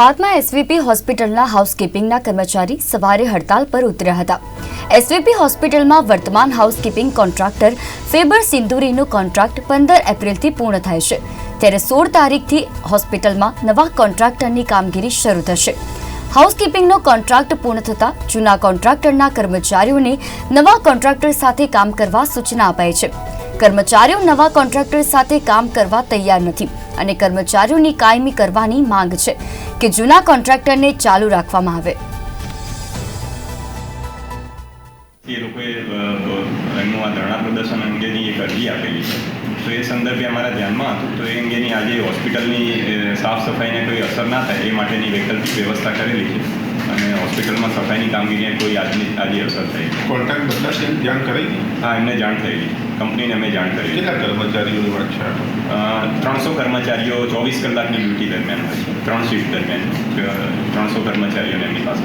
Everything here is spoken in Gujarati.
અમદાવાદમાં એસવીપી હોસ્પિટલના હાઉસકીપિંગના કર્મચારી સવારે હડતાલ પર ઉતર્યા હતા. એસવીપી હોસ્પિટલમાં વર્તમાન હાઉસકીપિંગ કોન્ટ્રાક્ટર ફેબર સિંદુરીનો કોન્ટ્રાક્ટ પંદર એપ્રિલથી પૂર્ણ થાય છે. ત્યારે સોળ તારીખથી હોસ્પિટલમાં નવા કોન્ટ્રાક્ટરની કામગીરી શરૂ થશે. હાઉસકીપિંગનો કોન્ટ્રાક્ટ પૂર્ણ થતાં જૂના કોન્ટ્રાક્ટરના કર્મચારીઓને નવા કોન્ટ્રાક્ટર સાથે કામ કરવા સૂચના અપાઈ છે. કર્મચારીઓ નવા કોન્ટ્રાક્ટર સાથે કામ કરવા તૈયાર નથી અને કર્મચારીઓની કાયમી કરવાની માંગ છે. કે જૂના કોન્ટ્રાક્ટરને ચાલુ રાખવામાં આવે. એ લોકોએ એમનું આ ધરણા પ્રદર્શન અંગેની એક અરજી આપેલી છે. તો એ સંદર્ભે અમારા ધ્યાનમાં હતું. તો એ અંગેની આજે હોસ્પિટલની સાફ સફાઈને કોઈ અસર ના થાય એ માટેની વૈકલ્પિક વ્યવસ્થા કરેલી છે. અને હોસ્પિટલમાં સફાઈની કામગીરીને કોઈ આજની આજે અસર થઈ કોન્ટ્રાક્ટ બદલાશે જાણ કરાઈ હા એમને જાણ થયેલી કંપનીને અમે જાણ કરી કેટલા કર્મચારીઓની વાત છે? ત્રણસો કર્મચારીઓ ચોવીસ કલાકની ડ્યુટી દરમિયાન હોય છે. ત્રણ શિફ્ટ દરમિયાન. ત્રણસો કર્મચારીઓને એમની પાસે